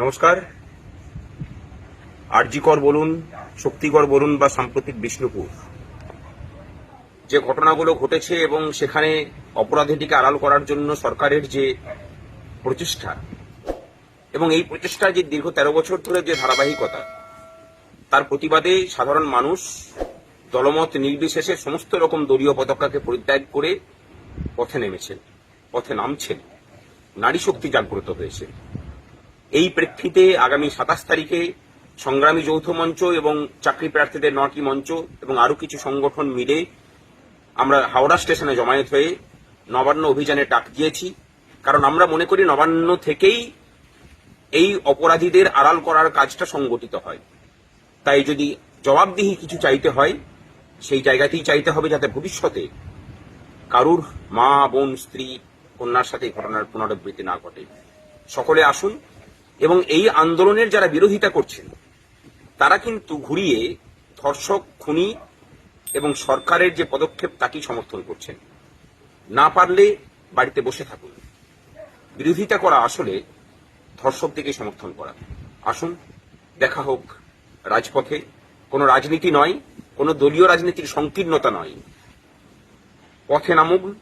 নমস্কার। আরজিকর বলুন শক্তিগড় বলুন বা সাম্প্রতিক বিষ্ণুপুর। যে ঘটনাগুলো ঘটেছে এবং সেখানে অপরাধীটিকে আড়াল করার জন্য সরকারের যে প্রচেষ্টা, এবং এই প্রচেষ্টা যে দীর্ঘ তেরো বছর ধরে যে ধারাবাহিকতা, তার প্রতিবাদে সাধারণ মানুষ দলমত নির্বিশেষে সমস্ত রকম দলীয় পতাকাকে পরিত্যাগ করে পথে নেমেছেন, পথে নামছেন। নারী শক্তি জাগ্রত হয়েছে। এই প্রেক্ষিতে আগামী সাতাশ তারিখে সংগ্রামী যৌথ মঞ্চ এবং চাকরি প্রার্থীদের নটি মঞ্চ এবং আরও কিছু সংগঠন মিলে আমরা হাওড়া স্টেশনে জমায়েত হয়ে নবান্ন অভিযানে ডাক দিয়েছি। কারণ আমরা মনে করি নবান্ন থেকেই এই অপরাধীদের আড়াল করার কাজটা সংগঠিত হয়। তাই যদি জবাবদিহি কিছু চাইতে হয়, সেই জায়গাতেই চাইতে হবে যাতে ভবিষ্যতে কারুর মা, বোন, স্ত্রী, কন্যার সাথে ঘটনার পুনরাবৃত্তি না ঘটে। সকলে আসুন এবং এই আন্দোলনের যারা বিরোধিতা করছেন, তারা কিন্তু ঘুরিয়ে ধর্ষক, খুনি এবং সরকারের যে পদক্ষেপ তাকেই সমর্থন করছেন। না পারলে বাড়িতে বসে থাকুন। বিরোধিতা করা আসলে ধর্ষকদেরকে সমর্থন করা। আসুন, দেখা হোক রাজপথে। কোনো রাজনীতি নয়, কোনো দলীয় রাজনীতির সংকীর্ণতা নয়। পথে নামুক